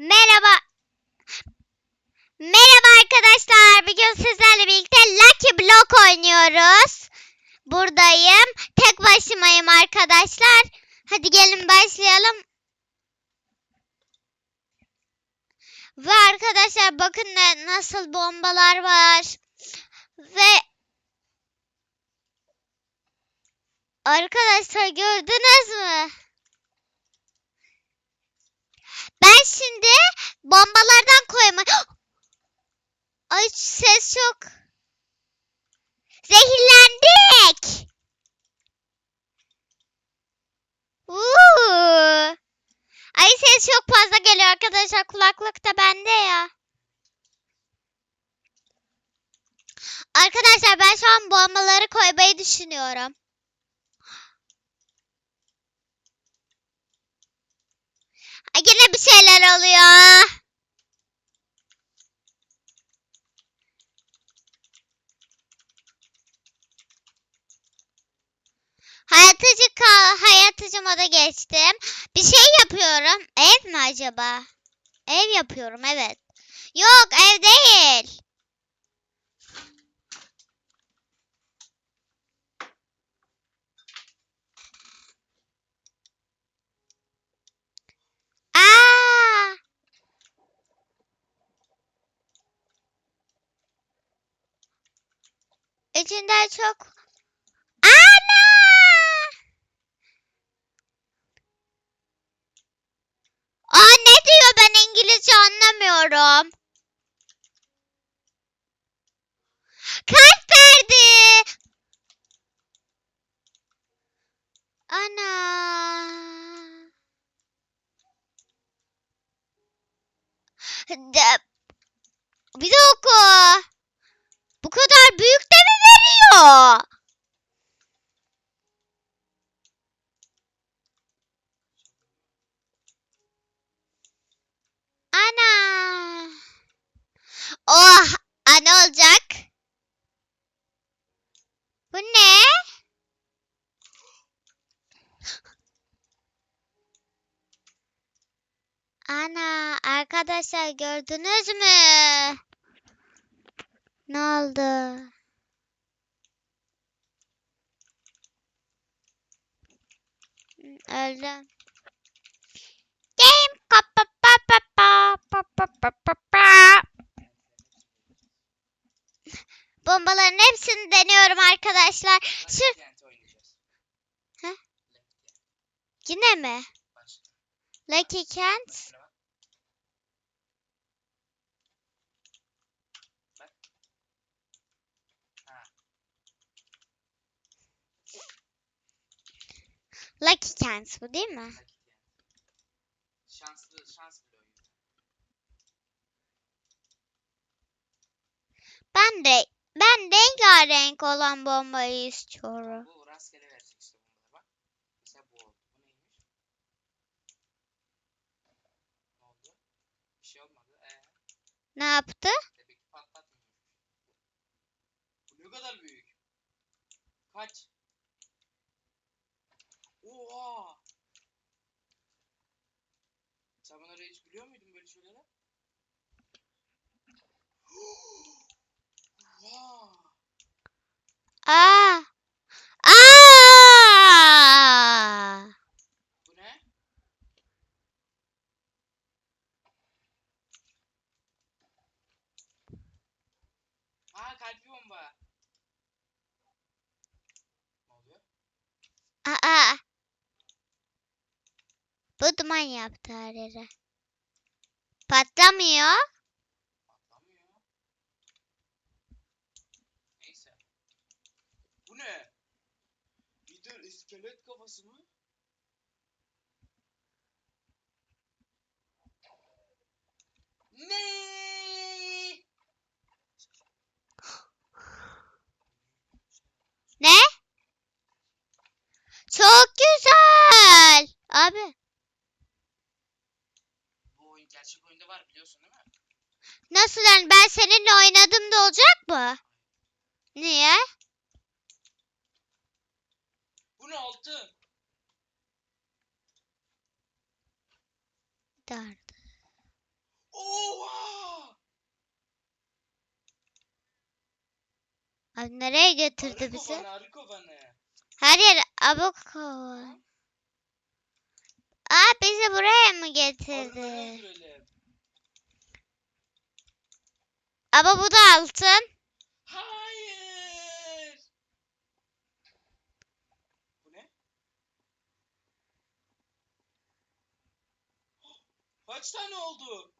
Merhaba. Merhaba arkadaşlar. Bugün sizlerle birlikte Lucky Block oynuyoruz. Buradayım. Tek başımayım arkadaşlar. Hadi gelin başlayalım. Ve arkadaşlar bakın ne, nasıl bombalar var. Ve arkadaşlar gördünüz mü? Ben şimdi bombalardan koyma. Ay ses çok. Zehirlendik. Uuu. Ay ses çok fazla geliyor arkadaşlar. Kulaklık da bende ya. Arkadaşlar ben şu an bombaları koymayı düşünüyorum. Ay yine bir şeyler oluyor. Hayatıcı kal hayatıcı moda geçtim. Bir şey yapıyorum. Ev mi acaba? Ev yapıyorum evet. Yok ev değil. Aa! İçinde çok Ana! Aa ne diyor ben İngilizce anlamıyorum. Kalp verdi. Ana. De- Bir dakika. Bu kadar büyük de mi veriyor? Ana. Oh, a, ne olacak? Bu ne? Ana, arkadaşlar gördünüz mü? Ne oldu? Öldüm. Game pa pa pa pa pa pa pa pa pa. Bombaların hepsini deniyorum arkadaşlar. Şu yine mi? Lucky Kent. Mesela bak. Bak. Ha. Lucky Kent bu değil mi? Şanslı şans bloğu. Ben de ben rengarenk olan bombayı istiyorum. Bu rastgele verecek işte bunları bak. Mesela bu oldu. Bu neymiş? Ne oldu? Bir şey olmadı. Ee, Ne yaptı? demek ki patlatmıyor. Bu ne kadar büyük? Kaç? Oha! Sen bunları hiç biliyor muydun böyle şeyleri? Oha! Aa! Aa! Bu ne? Aa kalpli bomba. Ne oluyor? Aa! Bu duman yaptı her yere. Patlamıyor. Patlamıyor. Neyse. Bu ne? Bir iskelet kafası mı? Ne? Ne? Çok biliyorsun değil mi? Nasıl yani ben seninle oynadım da olacak mı? Niye? Bu ne altın? Dardı. Oha! Abi nereye götürdü arı bizi? Kovanı, arı kovanı. Her yer abuk. Aa bizi buraya mı getirdi? Arıları öldürelim. Ama bu da altın. Hayır. Bu ne? Kaç tane oldu?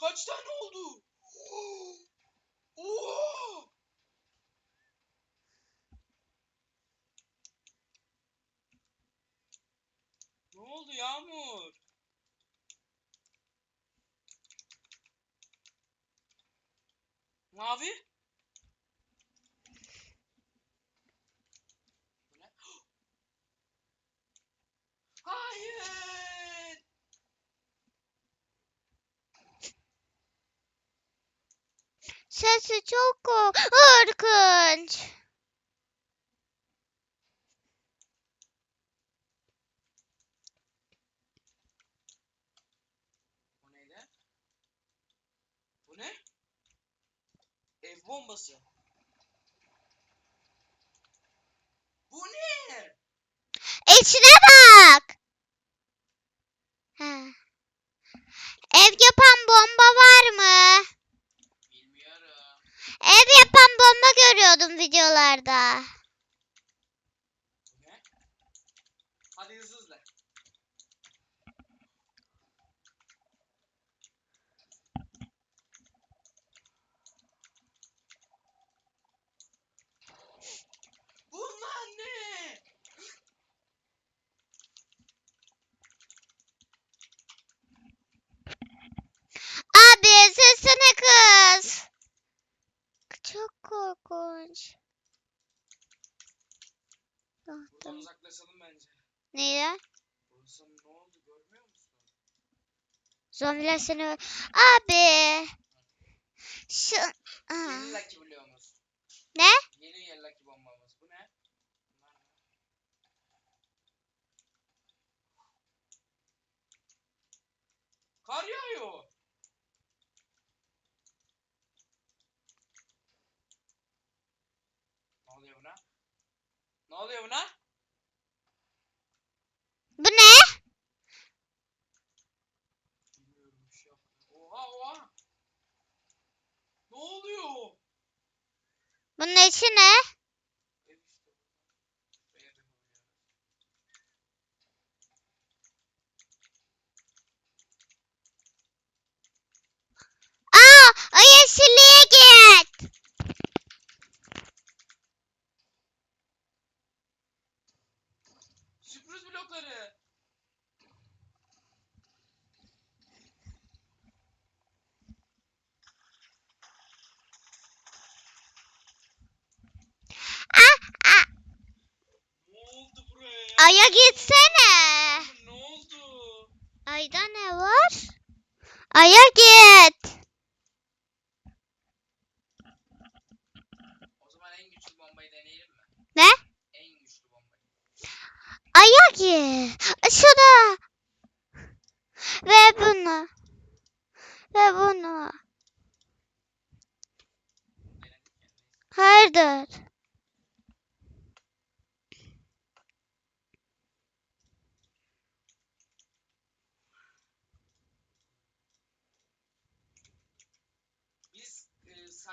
Kaç tane oldu? Oo! Burası çok korkunç. Bu neydi? Bu ne? Ev bombası. Bu ne? İçine bak. videolarda. Zombiler seni... Abi! Bunun içi ne? Ay'a gitsene. Ne oldu? Ay'da ne var? Ay'a git.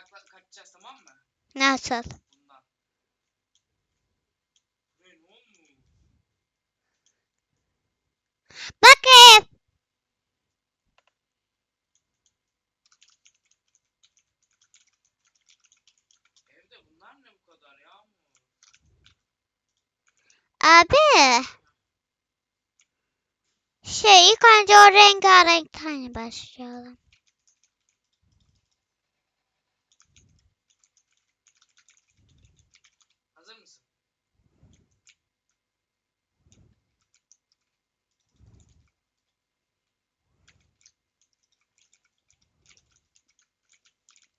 sakla kaçacağız tamam mı? Nasıl? Bundan. Bakayım. Evde bunlar ne bu kadar ya? Abi. Şey ilk önce o rengarenk tane başlayalım.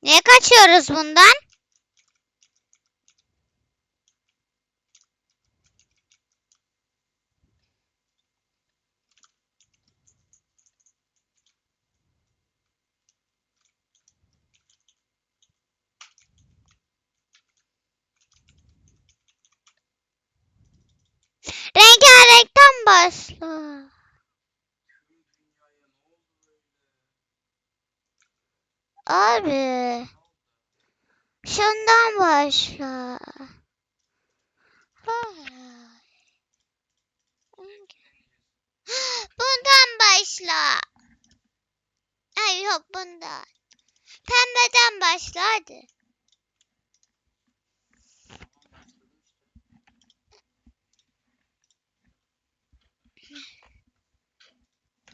Niye kaçıyoruz bundan? Rengarenkten başla. Abi. Başla. Bundan başla. Ay yok bundan. Pembeden başla hadi.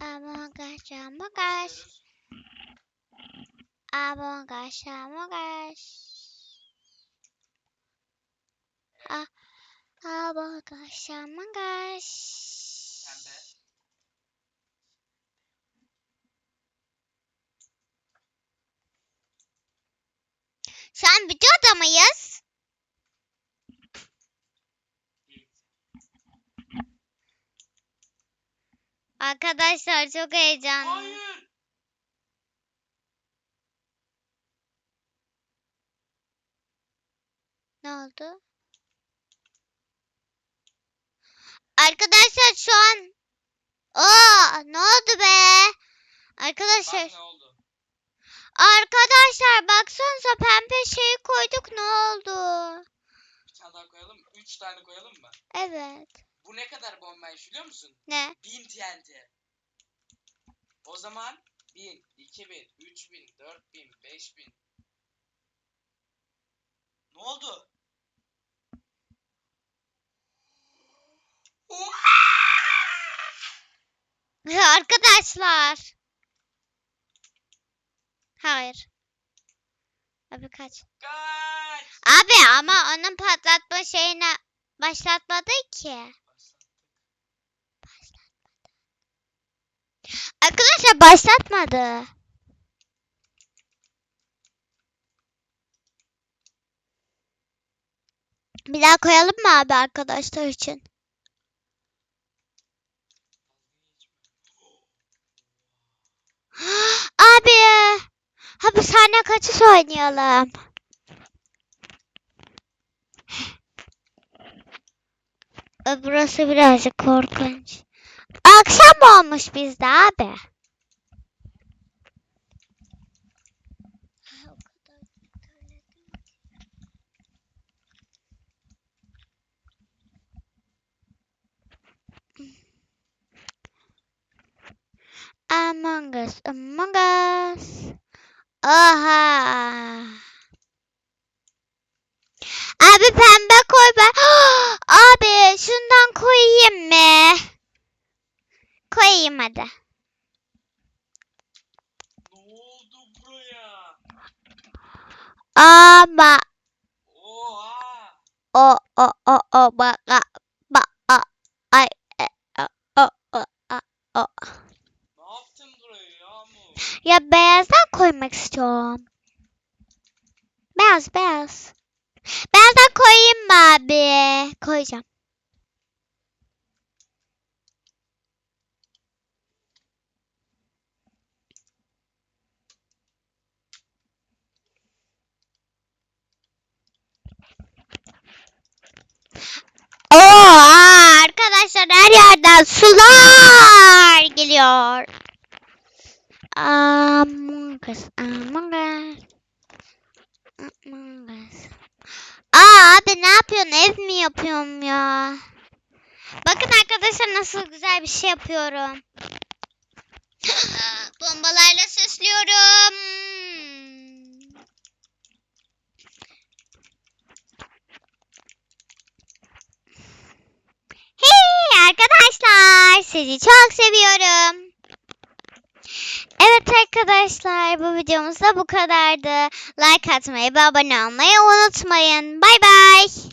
Among Us, Among Us, Among Us. Us, Among Us. Pembe. Şu an videoda mıyız? Arkadaşlar çok heyecanlı. Hayır. Ne oldu? Arkadaşlar şu an Aa, ne oldu be? Arkadaşlar Bak ne oldu? Arkadaşlar baksanıza pembe şeyi koyduk ne oldu? Bir tane daha koyalım? Üç tane koyalım mı? Evet. Bu ne kadar bombaymış biliyor musun? Ne? 1000 TNT. O zaman 1000, 2000, 3000, 4000, 5000. Ne oldu? Arkadaşlar. Hayır. Abi kaç. Kaç! Abi ama onun patlatma şeyine başlatmadı ki. Arkadaşlar başlatmadı. Bir daha koyalım mı abi arkadaşlar için? Abi. Hapishane kaçış oynayalım. Burası birazcık korkunç. Akşam olmuş bizde abi. Among Us, Among Us. Oha. Abi pembe koy ben. Abi şundan koyayım mı? Koyayım hadi. Ama Oha! o o o o baka ba a ay e, o o o o. Ne yaptın buraya Yağmur? Ya beyazdan koymak istiyorum. Beyaz beyaz. Beyazdan koyayım mı abi? Koyacağım. Oo, arkadaşlar her yerden sular geliyor. Among Us, Among Us. Among Us. Aa abi ne yapıyorsun? Ev mi yapıyorum ya? Bakın arkadaşlar nasıl güzel bir şey yapıyorum. Bombalarla süslüyorum. Hey arkadaşlar sizi çok seviyorum. Evet arkadaşlar bu videomuz da bu kadardı. Like atmayı ve abone olmayı unutmayın. Bay bay.